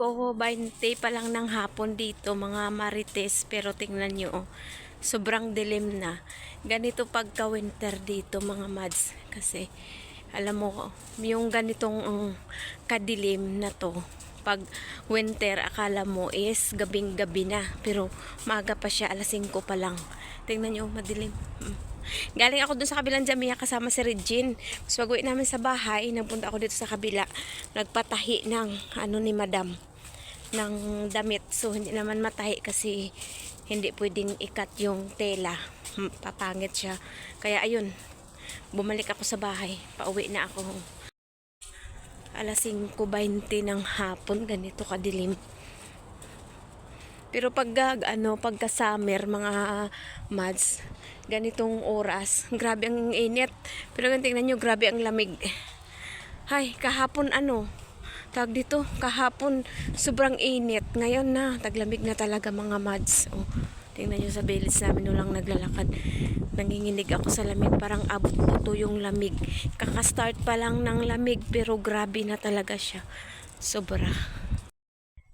ko 20 pa lang ng hapon dito mga marites. Pero tingnan nyo oh, sobrang dilim na. Ganito pagka winter dito mga mads. Kasi alam mo yung ganitong um, kadilim na to pag winter akala mo is gabing gabi na. Pero maaga pa siya alas 5 pa lang. Tingnan nyo madilim. Mm. Galing ako dun sa kabilang Jamia kasama si Regine. Tapos pag uwi namin sa bahay, nagpunta ako dito sa kabila. Nagpatahi ng ano ni madam ng damit. So hindi naman matahi kasi hindi pwedeng ikat yung tela. Hmm, Papangit siya. Kaya ayun, bumalik ako sa bahay. Pauwi na ako. Alas 5.20 ng hapon, ganito kadilim. Pero pag gag- ano, pagka summer, mga mads, ganitong oras, grabe ang init. Pero tingnan nyo, grabe ang lamig. Hay, kahapon ano, tag dito, kahapon sobrang init. Ngayon na, taglamig na talaga mga mads. Oh, tingnan nyo sa bilis namin lang naglalakad. Nanginginig ako sa lamig, parang abot puto yung lamig. Kakastart pa lang ng lamig, pero grabe na talaga siya. Sobra.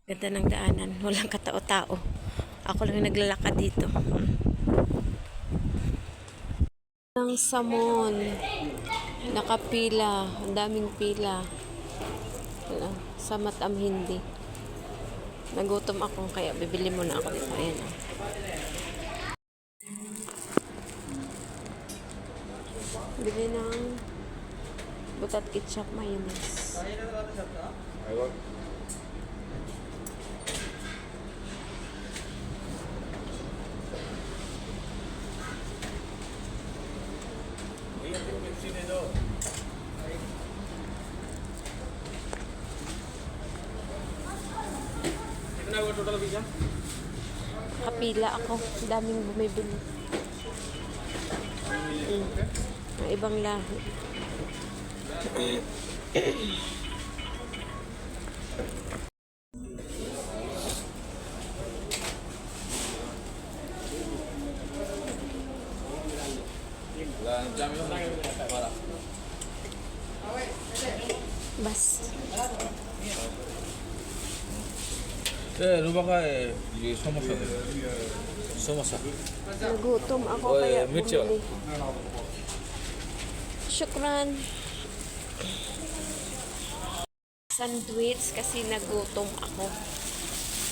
Ganda ng daanan. Walang katao-tao. Ako lang yung naglalakad dito. Ang samon. Nakapila. Ang daming pila. Wala. Sa matam hindi. Nagutom ako kaya bibili muna ako dito. Ayan. oh. Bili ng butat ketchup mayonnaise. Kapila ako. Daming bumibili. Mm. Mga ibang lahi. Bas. রুবাকায় সমস্যা সমস্যা Nagutom ako Oy, kaya Mitchell. bumili. Shukran. Sandwich kasi nagutom ako.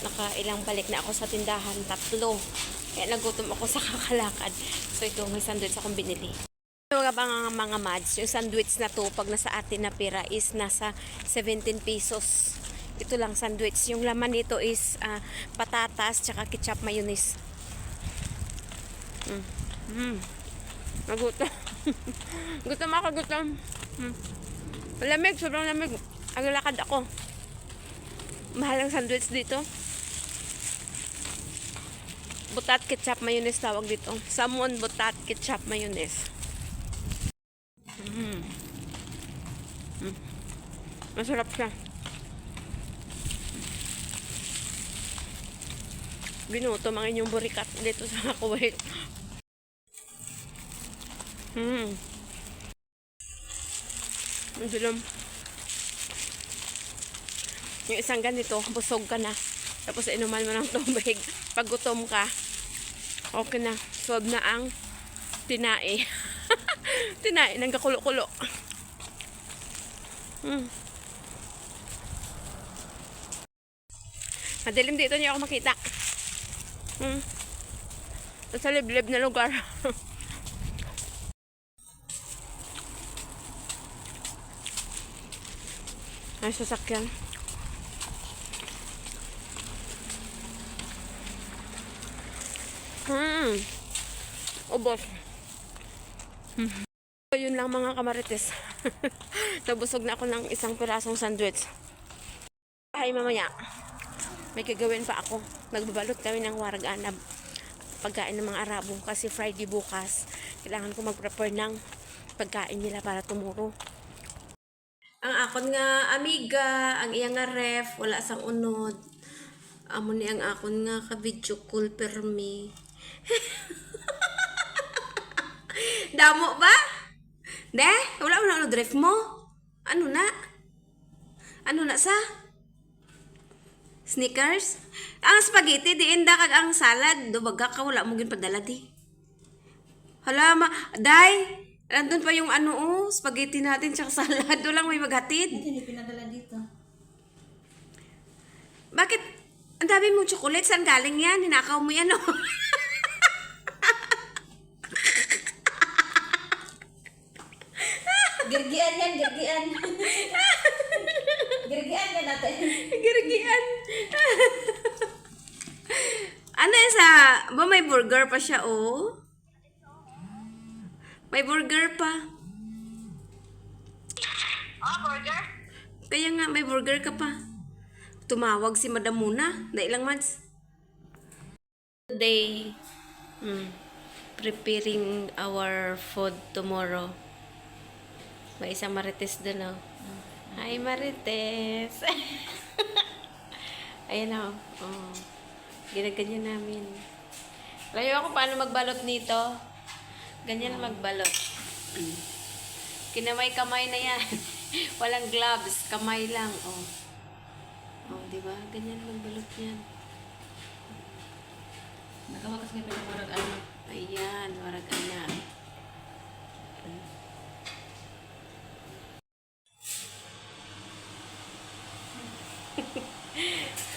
Nakailang balik na ako sa tindahan, tatlo. Kaya nagutom ako sa kakalakad. So ito, may sandwich akong binili. Mga mga, mga mads, yung sandwich na to, pag nasa atin na pira is nasa 17 pesos. Ito lang sandwich. Yung laman nito is ah, patatas, tsaka ketchup mayonnaise. Mm. Nagutom. gutom ako, gutom. Mm. Lamig, sobrang lamig. Aglalakad ako. Mahal ang sandwich dito. Butat ketchup mayonnaise tawag dito. Salmon butat ketchup mayonnaise. Mm. Mm. Masarap siya. Binuto ang inyong burikat dito sa Kuwait. Hmm. Ang dilim. Yung isang ganito, busog ka na. Tapos inuman mo ng tubig. Pag gutom ka, okay na. Solve na ang tinai. tinai ng kakulo-kulo. Hmm. Madilim dito niyo ako makita. Hmm. Sa liblib na lugar. Ay, sasakyan. Hmm. Ubos. Hmm. So, yun lang mga kamarites. Nabusog na ako ng isang pirasong sandwich. Ay, mamaya. May gagawin pa ako. Magbabalot kami ng warag anab. Pagkain ng mga Arabo. Kasi Friday bukas. Kailangan ko mag-prepare ng pagkain nila para tumuro. Ang akon nga amiga, ang iyang nga ref, wala sang unod. Amo ni ang akon nga ka video call permi. Damo ba? De, wala unod ref mo. Ano na? Ano na sa? Snickers? Ang spaghetti, di inda kag ang salad. Dubaga ka, wala mo padala di. Hala, ma, day, nandun pa yung ano, oh, spaghetti natin, tsaka salad. Walang may maghatid. Hindi pinadala dito. Bakit? Ang dami mong chocolate. Saan galing yan? Ninakaw mo yan, oh. Girgian yan, girgian. girgian yan natin. Girigian. ano yun sa... Ba may burger pa siya, oh? May burger pa. Ah, burger? Kaya nga, may burger ka pa. Tumawag si Madam Muna. Na ilang months. Today, mm, preparing our food tomorrow. May isang Marites doon, oh. Hi, Marites! Ayan, oh. oh. Ginaganyan namin. Layo ako paano magbalot nito. Ganyan magbalot. Mm. Kinamay-kamay na yan. Walang gloves. Kamay lang. Oh. Oh, di ba? Ganyan magbalot yan. Nakawakas nga pinamurag ano. Ayan, warag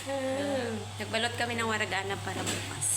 na. Nagbalot kami ng waragana para bukas.